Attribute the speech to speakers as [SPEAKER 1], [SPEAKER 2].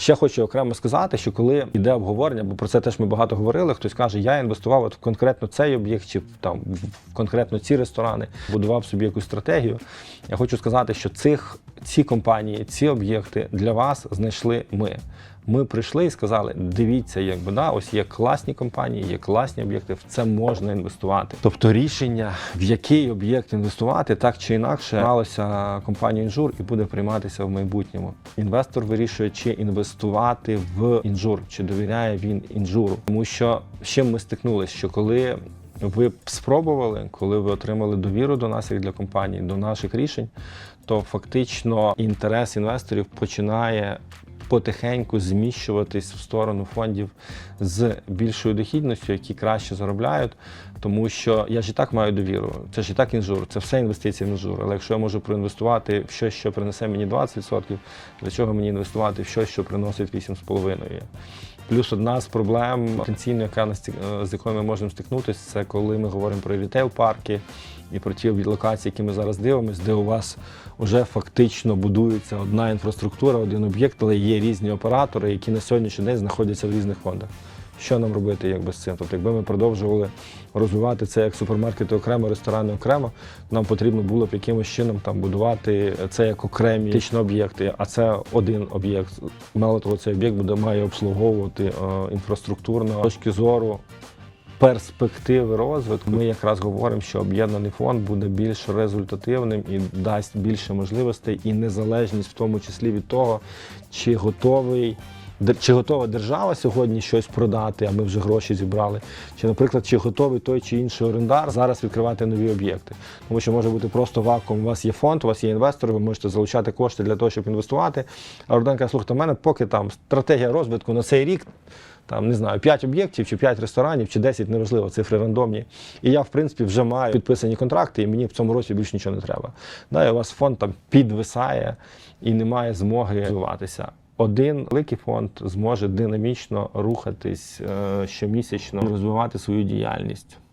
[SPEAKER 1] Ще хочу окремо сказати, що коли йде обговорення, бо про це теж ми багато говорили. Хтось каже, я інвестував от в конкретно цей об'єкт, чи там в конкретно ці ресторани, будував собі якусь стратегію. Я хочу сказати, що цих ці компанії, ці об'єкти для вас знайшли ми. Ми прийшли і сказали: дивіться, якби да, ось є класні компанії, є класні об'єкти, в це можна інвестувати. Тобто рішення, в який об'єкт інвестувати, так чи інакше, бралося компанією інжур і буде прийматися в майбутньому. Інвестор вирішує, чи інвестувати в інжур, чи довіряє він інжуру. Тому що з чим ми стикнулися, що коли ви спробували, коли ви отримали довіру до нас як для компанії, до наших рішень, то фактично інтерес інвесторів починає потихеньку зміщуватись в сторону фондів з більшою дохідністю, які краще заробляють. Тому що я ж і так маю довіру. Це ж і так інжур, це все інвестиції в інжур. Але якщо я можу проінвестувати в щось, що принесе мені 20%, для чого мені інвестувати в щось, що приносить 8,5%? Плюс одна з проблем потенційно, яка е, з якою ми можемо стикнутися, це коли ми говоримо про рітейл-парки і про ті локації, які ми зараз дивимося, де у вас вже фактично будується одна інфраструктура, один об'єкт, але є різні оператори, які на сьогоднішній день знаходяться в різних фондах. Що нам робити якби з цим? Тобто, якби ми продовжували розвивати це як супермаркети окремо, ресторани окремо, нам потрібно було б якимось чином там будувати це як окремі фактично об'єкти, а це один об'єкт. Мало того, цей об'єкт буде має обслуговувати е, інфраструктурно з точки зору перспективи розвитку. Ми якраз говоримо, що об'єднаний фонд буде більш результативним і дасть більше можливостей і незалежність, в тому числі від того, чи готовий. Чи готова держава сьогодні щось продати, а ми вже гроші зібрали? Чи, наприклад, чи готовий той чи інший орендар зараз відкривати нові об'єкти? Тому що може бути просто вакуум. У вас є фонд, у вас є інвестори, ви можете залучати кошти для того, щоб інвестувати. А орендар каже, слухайте, у мене поки там стратегія розвитку на цей рік, там не знаю, 5 об'єктів, чи 5 ресторанів, чи 10, неважливо, цифри рандомні. І я, в принципі, вже маю підписані контракти, і мені в цьому році більше нічого не треба. Да, і у вас фонд там підвисає і немає змоги розвиватися. Один великий фонд зможе динамічно рухатись е, щомісячно, розвивати свою діяльність.